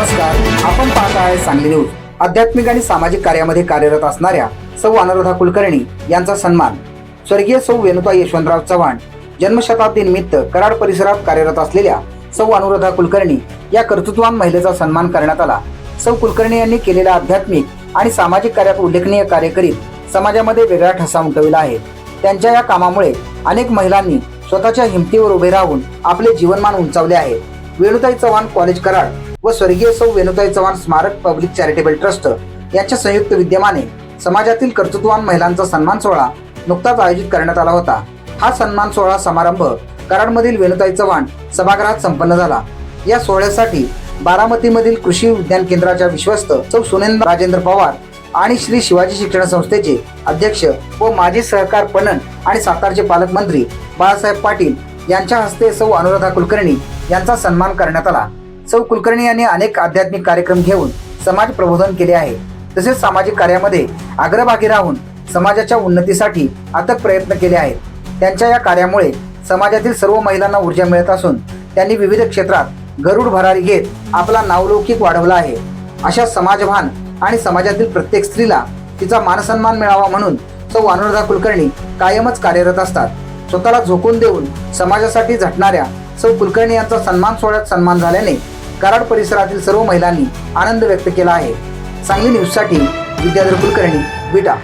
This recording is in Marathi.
नमस्कार आपण पाहत आहे सांगली न्यूज. आध्यात्मिक आणि सामाजिक कार्यामध्ये कार्यरत असणाऱ्या सौ अनुराधा कुलकर्णी यांचा सन्मान. स्वर्गीय सौ वेणुता यशवंतराव चव्हाण जन्मशताब्दी निमित्त कराड परिसरात कार्यरत असलेल्या सौ अनुराधा कुलकर्णी या कर्तृत्वान महिलेचा सन्मान करण्यात आला. सौ कुलकर्णी यांनी केलेल्या आध्यात्मिक आणि सामाजिक कार्यात उल्लेखनीय कार्य करीत समाजामध्ये वेगळा ठसा उमटविला आहे. त्यांच्या या कामामुळे अनेक महिलांनी स्वतःच्या हिमतीवर उभे राहून आपले जीवनमान उंचावले आहे. वेणुताई चव्हाण कॉलेज कराड व स्वर्गीय सौ वेणुताई चव्हाण स्मारक पब्लिक चॅरिटेबल ट्रस्ट यांच्या संयुक्त विद्यमाने समाजातील कर्तृत्वान महिलांचा सन्मान सोहळा नुकताच आयोजित करण्यात आला होता. हा सन्मान सोहळा समारंभ कराडमधील वेणुताई चव्हाण सभागृहात संपन्न झाला. या सोहळ्यासाठी बारामतीमधील कृषी विज्ञान केंद्राच्या विश्वस्त सौ सुनेंद्र राजेंद्र पवार आणि श्री शिवाजी शिक्षण संस्थेचे अध्यक्ष व माजी सहकार पणन आणि सातारचे पालकमंत्री बाळासाहेब पाटील यांच्या हस्ते सौ अनुराधा कुलकर्णी यांचा सन्मान करण्यात आला. सौ कुलकर्णी यांनी अनेक आध्यात्मिक कार्यक्रम घेऊन समाज प्रबोधन केले आहे. तसेच सामाजिक कार्यामध्ये अग्रभागी राहून समाजाच्या उन्नतीसाठी अथक प्रयत्न केले आहेत. त्यांच्या या कार्यामुळे समाजातील सर्व महिलांना ऊर्जा मिळत असून त्यांनी विविध क्षेत्रात गरुड भरारी घेत आपला नावलौकिक वाढवला आहे. अशा समाजभान आणि समाजातील प्रत्येक स्त्रीला तिचा मानसन्मान मिळावा म्हणून सौ अनुराधा कुलकर्णी कायमच कार्यरत असतात. स्वतःला झोकून देऊन समाजासाठी झटणाऱ्या सौ कुलकर्णी यांचा सन्मान सोहळ्यात सन्मान झाल्याने कराड परिसरातील सर्व महिलांनी आनंद व्यक्त केला आहे. सांगली न्यूजसाठी विद्याधर कुलकर्णी विटा.